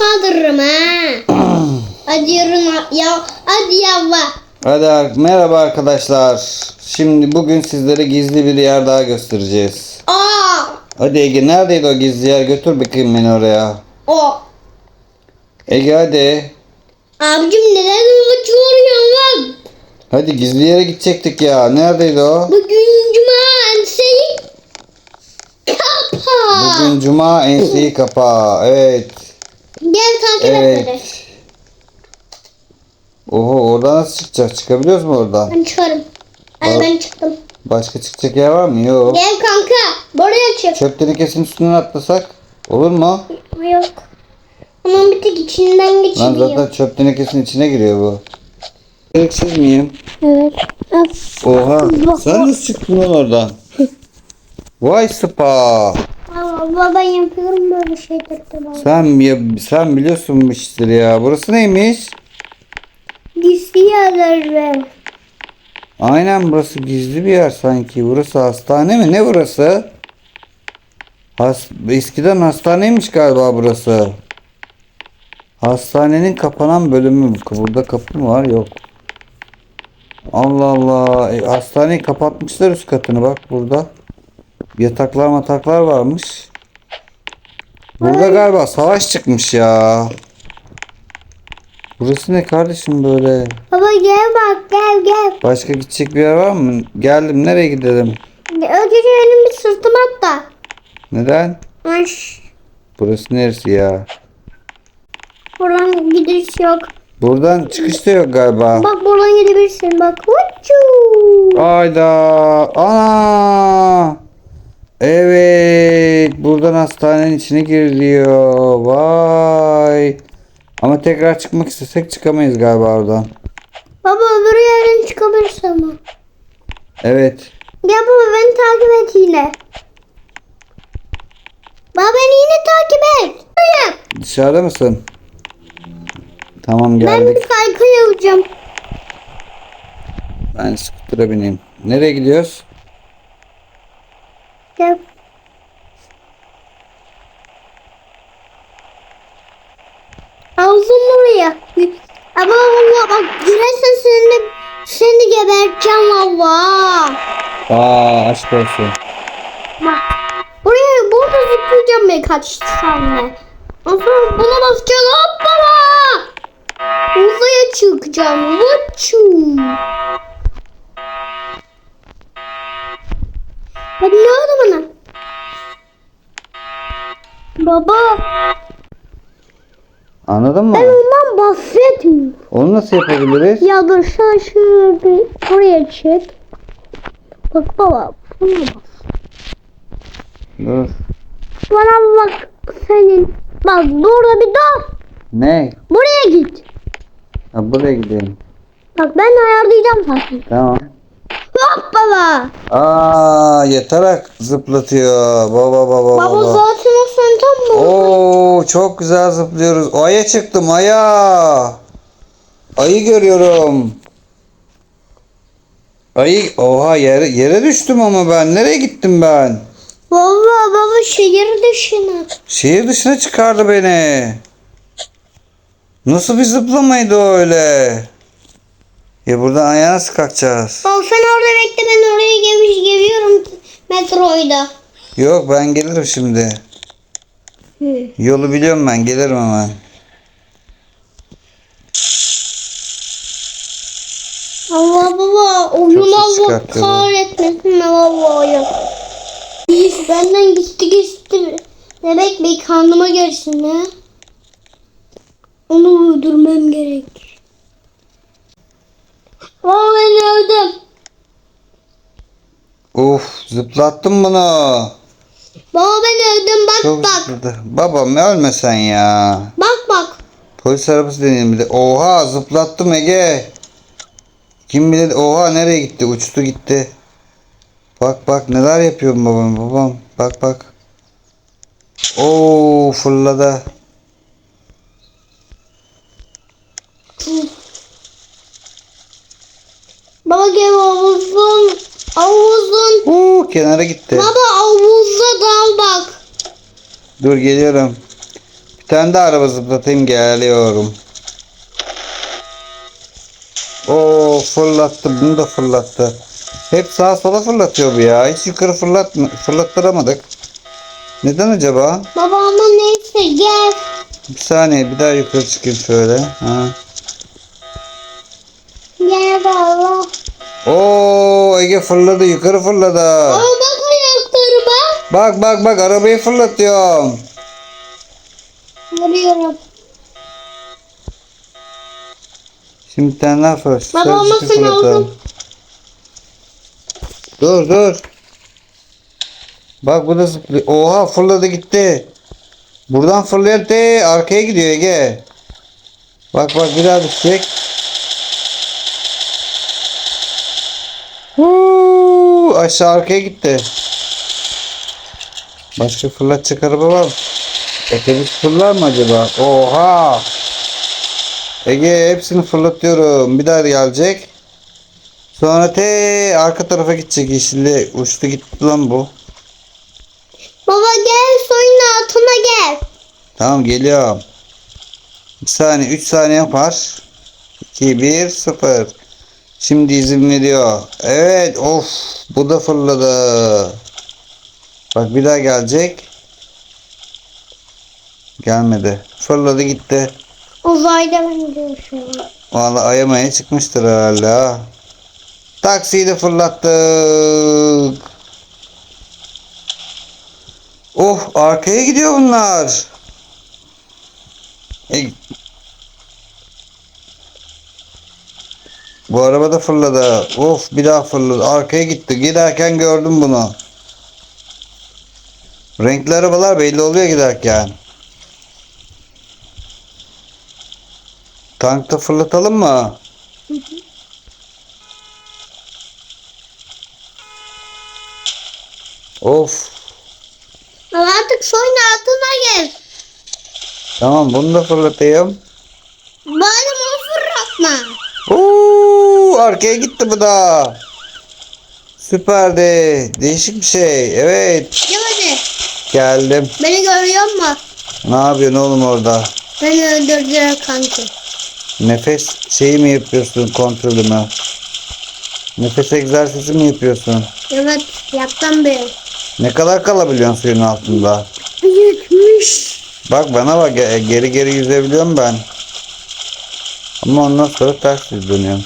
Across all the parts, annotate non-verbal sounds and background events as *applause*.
kaldırırım ha. hadi yürü ya. Hadi yavva. Hadi merhaba arkadaşlar. Şimdi bugün sizlere gizli bir yer daha göstereceğiz. Aa. Hadi Ege neredeydi o gizli yer? Götür bakayım beni oraya. O. Ege hadi. Abicim neden uçuyorsun lan? Hadi gizli yere gidecektik ya. Neredeydi o? Bugün cumartesi. Kapa. Bugün cuma enseyi kapa. Evet. Gel takip et. Evet. Oho oradan nasıl çıkacağız? Çıkabiliyoruz mu oradan? Ben çıkarım. Hadi ben çıktım. Başka çıkacak yer var mı? Yok. Gel kanka. Buraya çık. Çöp tenekesinin üstünden atlasak olur mu? Yok. Onun bir tek içinden Lan geçiliyor. zaten çöp tenekesinin içine giriyor bu. Gereksiz miyim? Evet. Oha. Sen nasıl çıktın lan oradan? *laughs* Vay spa. Baba yapıyorum böyle şeyler tamam. Sen ya, sen biliyorsun bu işleri ya. Burası neymiş? Gizli yerler. Aynen burası gizli bir yer sanki. Burası hastane mi? Ne burası? Has eskiden hastaneymiş galiba burası. Hastanenin kapanan bölümü. Burada kapı mı var? Yok. Allah Allah. E, hastaneyi kapatmışlar üst katını bak burada. Yataklar mataklar varmış. Burada galiba savaş çıkmış ya. Burası ne kardeşim böyle? Baba gel bak gel gel. Başka gidecek bir yer var mı? Geldim. Nereye gidelim? Önce elimi sırtıma atla. Neden? Aş. Burası neresi ya? Buradan gidiş yok. Buradan çıkış da yok galiba. Bak buradan gidebilirsin bak. Uçuu. Ayda. Ana. Evet. Buradan hastanenin içine giriliyor. Vay. Ama tekrar çıkmak istesek çıkamayız galiba oradan. Baba öbür yerden çıkabilirsin ama. Evet. Gel baba beni takip et yine. Baba beni yine takip et. Dışarıda mısın? Tamam Ben geldik. bir kaykay alacağım. Ben skutura bineyim. Nereye gidiyoruz? Gel. Ağzım buraya. Ama valla bak girersen seni de, seni geberteceğim valla. Olsun. Bak. Buraya burada zıplayacağım birkaç tane. Ondan sonra buna basacağım hoppala. Uzaya çıkacağım. Vuçum. Hadi ne oldu bana? Baba Anladın mı? ben ondan bahsetmiyorum. Onu nasıl yapabiliriz? Ya dur sen şöyle bir buraya çık. Bak baba bak. Dur. Bana bak senin. Bak burada bir dur. Ne? Buraya git. Ha, buraya gidelim. Bak ben ayarlayacağım zaten. Tamam. Hoppala. Aa yatarak zıplatıyor. Baba baba Baba baba. zaten o sen tam mı? Oo çok güzel zıplıyoruz. Aya çıktım aya. Ayı görüyorum. Ayı oha yere yere düştüm ama ben nereye gittim ben? Baba baba şehir dışına. Şehir dışına çıkardı beni. Nasıl bir zıplamaydı öyle? Ya buradan ayağa nasıl kalkacağız? Baba sen orada bekle ben oraya gelmiş geliyorum metroyda. Yok ben gelirim şimdi. Yolu biliyorum ben gelirim hemen. Allah baba oyun Allah kahretmesin baba oyun. İyi benden gitti gitti. Demek bir kandıma gelsin ha. Onu öldürmem gerek. Baba ben öldüm. Uf zıplattım bunu. Baba ben öldüm bak Çok bak. zıpladı. Babam ölme sen ya. Bak bak. Polis arabası deneyelim bir de. Oha zıplattım Ege. Kim bilir oha nereye gitti? Uçtu gitti. Bak bak neler yapıyorum babam babam. Bak bak. Oo fırladı. Baba gel havuzun. Havuzun. Oo kenara gitti. Baba havuza dal bak. Dur geliyorum. Bir tane de araba zıplatayım geliyorum. Oo fırlattı bunu da fırlattı. Hep sağa sola fırlatıyor bu ya. Hiç yukarı fırlat fırlattıramadık. Neden acaba? Baba ama neyse gel. Bir saniye bir daha yukarı çıkayım şöyle. Ha. Gel baba. Oo Ege fırladı yukarı fırladı. Ama bak ayaklarıma. Bak bak bak arabayı fırlatıyorum. Vuruyorum. Şimdi bir tane daha fır. Baba şöyle ama sen aldın. Dur dur. Bak bu da zıplıyor. Oha fırladı gitti. Buradan fırlayan de arkaya gidiyor Ege. Bak bak bir daha düşecek. Huu, aşağı arkaya gitti. Başka fırlatacak araba var mı? Otobüs fırlar mı acaba? Oha! Ege hepsini fırlatıyorum. Bir daha gelecek. Sonra te arka tarafa gidecek yeşilli uçtu gitti lan bu. Baba gel suyun altına gel. Tamam geliyorum. Bir saniye 3 saniyem var. 2 1 0. Şimdi izin veriyor. Evet of bu da fırladı. Bak bir daha gelecek. Gelmedi. Fırladı gitti. Uzayda ben gidiyorum şu an. Vallahi ayamaya çıkmıştır herhalde ha. Taksiyi de fırlattık. Oh arkaya gidiyor bunlar. E, bu araba da fırladı. Of bir daha fırladı. Arkaya gitti. Giderken gördüm bunu. Renkli arabalar belli oluyor giderken. Tankta fırlatalım mı? Of. Baba artık suyun altına gel. Tamam bunu da fırlatayım. Bari bunu fırlatma. Oo, arkaya gitti bu da. Süperdi. Değişik bir şey. Evet. Gel hadi. Geldim. Beni görüyor musun? Ne yapıyorsun oğlum orada? Beni öldürdüler kanki. Nefes şeyi mi yapıyorsun kontrolü mü? Nefes egzersizi mi yapıyorsun? Evet yaptım bir. Ne kadar kalabiliyorsun suyun altında? Yetmiş. Bak bana bak ge- geri geri yüzebiliyorum ben. Ama ondan sonra ters yüz dönüyorum.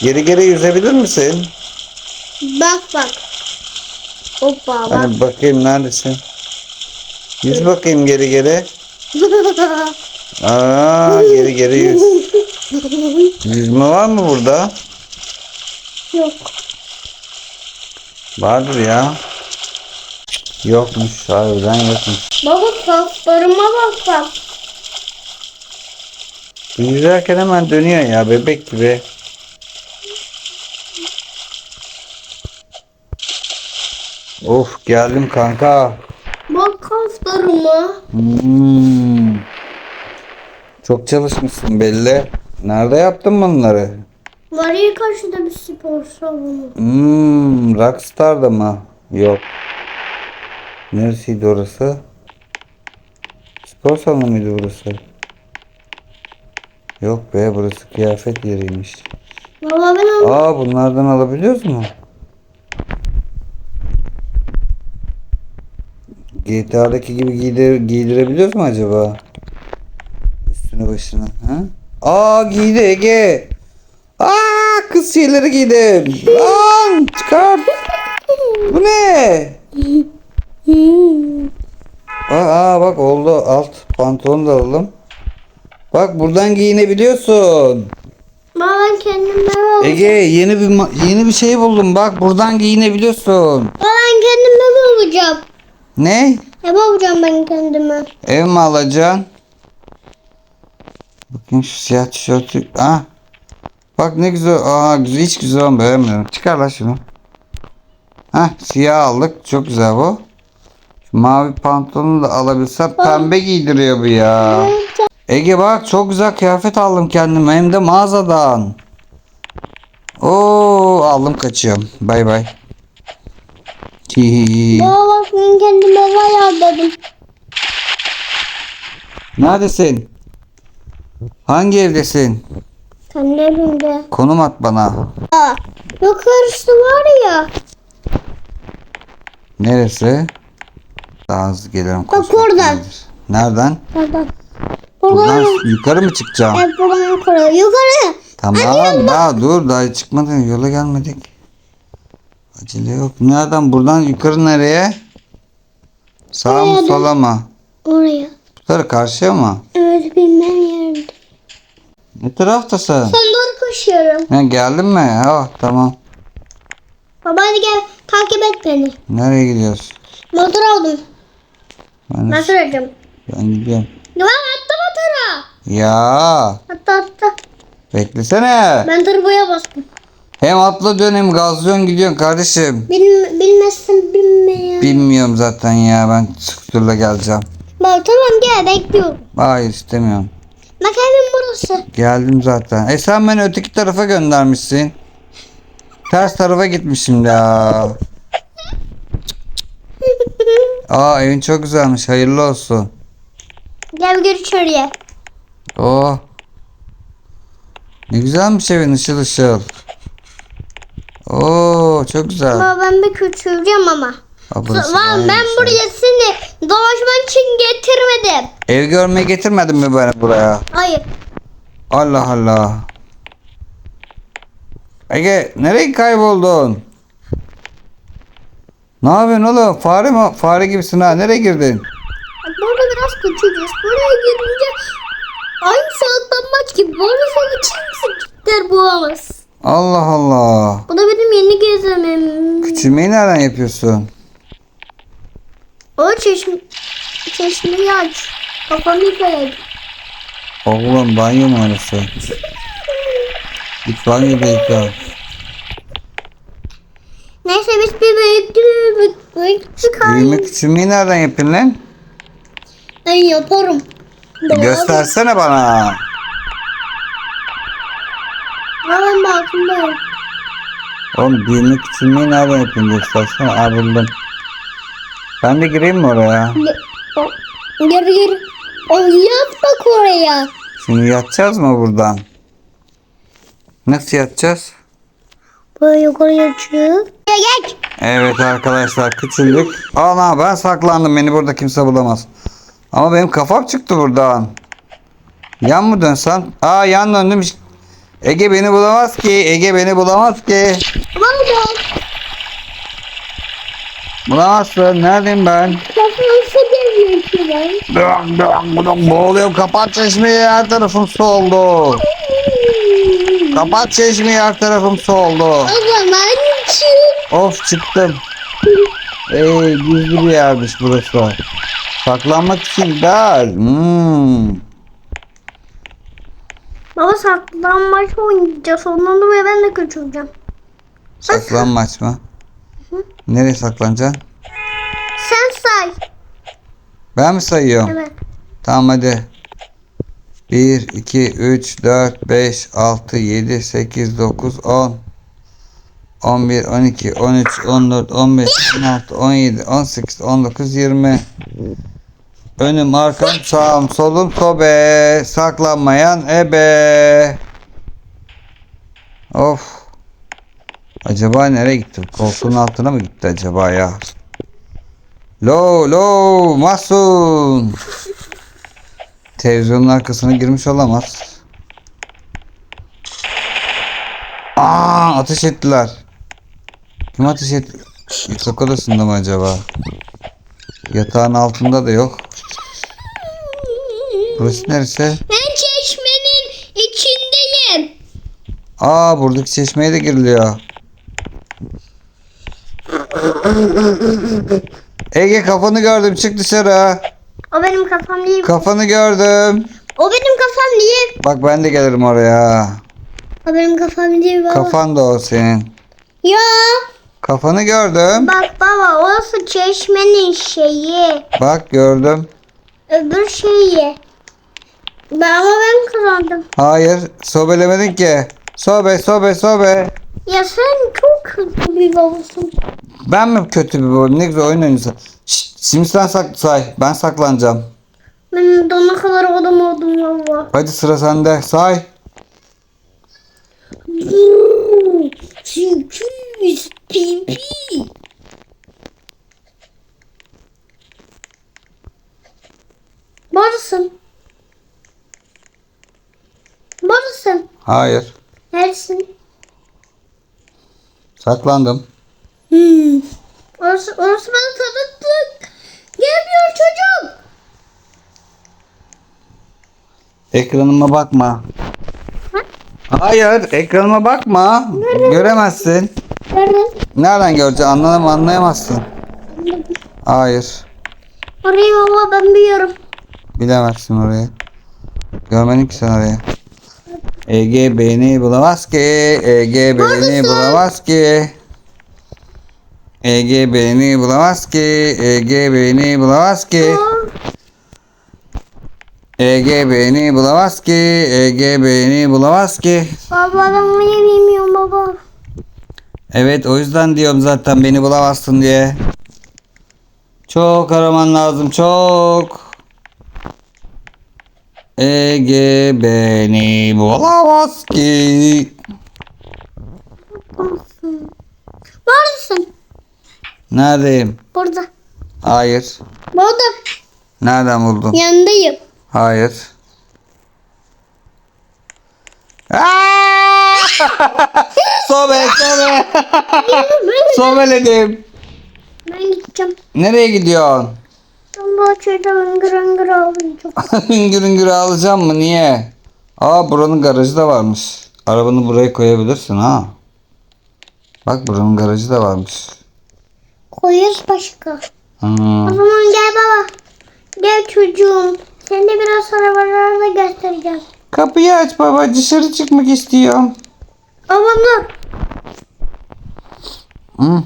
Geri geri yüzebilir misin? Bak bak. Hoppa bak. Hani bakayım neredesin? Yüz bakayım geri geri. *laughs* Aa geri geri yüz. *laughs* Yüzme var mı burada? Yok. Vardır ya. Yokmuş harbiden yokmuş. Baba kaslarıma bak bak. Bu Yüzerken hemen dönüyor ya bebek gibi. Of geldim kanka. Bak kaslarıma. Hmm. Çok çalışmışsın belli. Nerede yaptın bunları? Var ya karşıda bir spor salonu. Hmm, Rockstar'da mı? Yok. Neresiydi orası? Spor salonu muydu burası? Yok be burası kıyafet yeriymiş. Baba ben onu Aa bunlardan alabiliyoruz mu? GTA'daki gibi giydir giydirebiliyoruz mu acaba? Üstüne başına. Ha? Aa giydi Ege. Aa kız şeyleri giydim. Lan çıkart. Bu ne? Aa, bak oldu alt pantolon da alalım. Bak buradan giyinebiliyorsun. Baba kendime bak. Ege yeni bir yeni bir şey buldum. Bak buradan giyinebiliyorsun. Baba ben kendime bakacağım. Ne? Ne bakacağım ben kendime? Ev mi alacaksın? Bakayım şu siyah tişörtü. Ah. Bak ne güzel. Aa güzel hiç güzel olmuyor. Beğenmiyorum. Çıkar lan şunu. Hah siyah aldık. Çok güzel bu. Şu mavi pantolonu da alabilsem pembe giydiriyor bu ya. Ege bak çok güzel kıyafet aldım kendime hem de mağazadan. Oo aldım kaçıyorum. Bay bay. Hihihi. Baba bak ben kendime ayarladım. Neredesin? Hangi evdesin? Evimde. Konum at bana. Aa, yukarısı var ya. Neresi? Daha hızlı gelirim. Bak oradan. nedir? Nereden? Buradan. Buradan Buradan. yukarı mı çıkacağım? Evet buradan yukarı. Yukarı. Tamam daha dur daha çıkmadık yola gelmedik. Acele yok. Nereden buradan yukarı nereye? Sağa mı Nereden? sola mı? Oraya. Tarafa karşıya mı? Evet bilmem yerde. Ne taraftasın? Sen doğru koşuyorum. Ha, geldin mi? Oh, tamam. Baba hadi gel takip et beni. Nereye gidiyorsun? Motor aldım. Ben, Ben süreceğim. ben gidiyorum. Lan attı motora. Ya Attı attı. beklesene. Ben turboya bastım. Hem atla dön hem gazlıyorsun gidiyorsun kardeşim. Bilm bilmezsin bilme ya. Bilmiyorum zaten ya ben skuterla geleceğim. Bak tamam gel bekliyorum. Hayır istemiyorum. Bak evim burası. Geldim zaten. E sen beni öteki tarafa göndermişsin. Ters tarafa gitmişim ya. Aa evin çok güzelmiş. Hayırlı olsun. gel gir içeriye. Oh. Ne güzelmiş evin ışıl ışıl. Oo çok güzel. Baba ben bir küçüleceğim ama. Aa, burası Lan ben buraya seni dolaşman için getirmedim. Ev görmeye getirmedin mi beni buraya? Hayır. Allah Allah. Ege nereye kayboldun? Ne yapıyorsun oğlum? Fare mi? Fare gibisin ha. Nereye girdin? Burada biraz küçüleceğiz. Buraya girince aynı salaklanmaç gibi. Burada seni kimse bulamaz. Allah Allah. Bu da benim yeni gezemem. Küçülmeyi nereden yapıyorsun? O çeşme, çeşmeyi aç. Kafamı yıkayayım. Oğlum banyo mu orası? Git banyoda yıka. Neyse biz bir büyüklüğü büyük, büyük Büyüme küçülmeyi nereden yapıyorsun lan? Ben yaparım. E, Göstersene bana. Ben bakımdayım. Oğlum büyüme küçülmeyi nereden yapıyorsun göstersene. Aa buldum. Ben de gireyim mi oraya? Gir gir. O yat bak oraya. Şimdi yatacağız mı buradan? Nasıl yatacağız? Böyle yukarıya çık. Geç. Evet arkadaşlar küçüldük. Ana ben saklandım beni burada kimse bulamaz. Ama benim kafam çıktı buradan. Yan mı dönsem? Aa yan döndüm. Ege beni bulamaz ki. Ege beni bulamaz ki. Valla. Bulamazsın. Neredeyim ben? Kafası geliyor ki ben. Dım dım dım boğuluyorum. Kapat çeşmeyi her tarafım su oldu. Kapat çeşmeyi her tarafım su oldu. O zaman çık. Of çıktım. Ey gizli bir yermiş burası. Saklanmak için güzel. Hmm. Baba saklanmaç oynayacağız. Ondan dolayı ben de küçüleceğim. Saklanmaç mı? Nereye saklanacaksın? Sen say. Ben mi sayıyorum? Evet. Tamam hadi. 1, 2, 3, 4, 5, 6, 7, 8, 9, 10. 11, 12, 13, 14, 15, 16, 17, 18, 19, 20. Önüm, arkam, sağım, solum, sobe. Saklanmayan ebe. Of. Acaba nereye gitti? Koltuğun altına mı gitti acaba ya? Lo lo Masun. Televizyonun arkasına girmiş olamaz. Aa ateş ettiler. Kim ateş etti? Yatak odasında mı acaba? Yatağın altında da yok. Burası neresi? Ben çeşmenin içindeyim. Aa buradaki çeşmeye de giriliyor. Ege kafanı gördüm çık dışarı. O benim kafam değil. Kafanı gördüm. o benim kafam değil. Bak ben de gelirim oraya. O benim kafam değil baba. Kafan da o senin. Ya Kafanı gördüm. bak baba orası çeşmenin şeyi. Bak gördüm. Öbür şeyi. Ben ama ben kazandım. Hayır sobelemedin ki. Sobe sobe sobe. Ya sen çok kötü bir babasın. Ben mi kötü bir babam? Ne güzel oyun oynuyorsun. Şşt, şimdi sen sak say. Ben saklanacağım. Ben dona kadar adam oldum valla. Hadi sıra sende. Say. Sekiz pipi. Varsın. Varsın. Hayır. Neredesin? Saklandım. Hmm. Orası, orası bana tanıklık. Gelmiyor çocuk. Ekranıma bakma. Hayır, ekranıma bakma. Göremezsin. Nerede? Nereden göreceksin? Anlam anlayamazsın. Hayır. Orayı baba ben biliyorum. Bilemezsin orayı. Görmedin ki sen orayı. Ege beni bulamaz ki. Ege beni bulamaz ki. Ege beni bulamaz ki. Ege beni bulamaz ki. Ege beni bulamaz ki. Ege beni bulamaz ki. baba bunu bilmiyorum baba. Evet o yüzden diyorum zaten beni bulamazsın diye. Çok araman lazım çok. Ege beni bulamaz ki. Neredesin? Neredeyim? Burada. Hayır. Burada. Nereden buldun? Yanındayım. Hayır. *laughs* Sobe sobe. *laughs* Sobeledim. ben gideceğim. Nereye gidiyorsun? Bu açıda hıngır hıngır ağlayacağım. *laughs* Hüngür hüngür ağlayacağım mı? Niye? Aa buranın garajı da varmış. Arabanı buraya koyabilirsin ha. Bak buranın garajı da varmış. Koyarız başka. Hmm. O zaman gel baba. Gel çocuğum. Seni de biraz arabalarda göstereceğim. Kapıyı aç baba dışarı çıkmak istiyorum. Baba dur. Hı.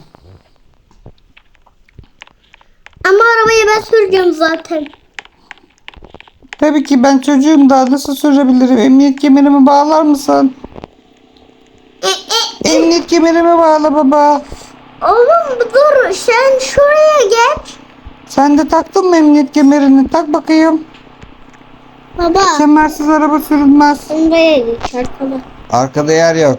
Ama arabayı ben süreceğim zaten. Tabii ki ben çocuğum daha nasıl sürebilirim? Emniyet kemerimi bağlar mısın? E, e, Emniyet kemerimi bağla baba. oğlum dur sen şuraya geç. Sen de taktın mı emniyet kemerini? Tak bakayım. Baba. Kemersiz araba sürülmez. Buraya geç arkada. Arkada yer yok.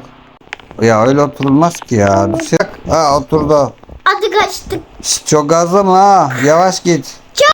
Ya öyle oturulmaz ki ya. Düşecek. Ha oturdu. Hadi kaçtık. Çok gazlama ha. Yavaş git.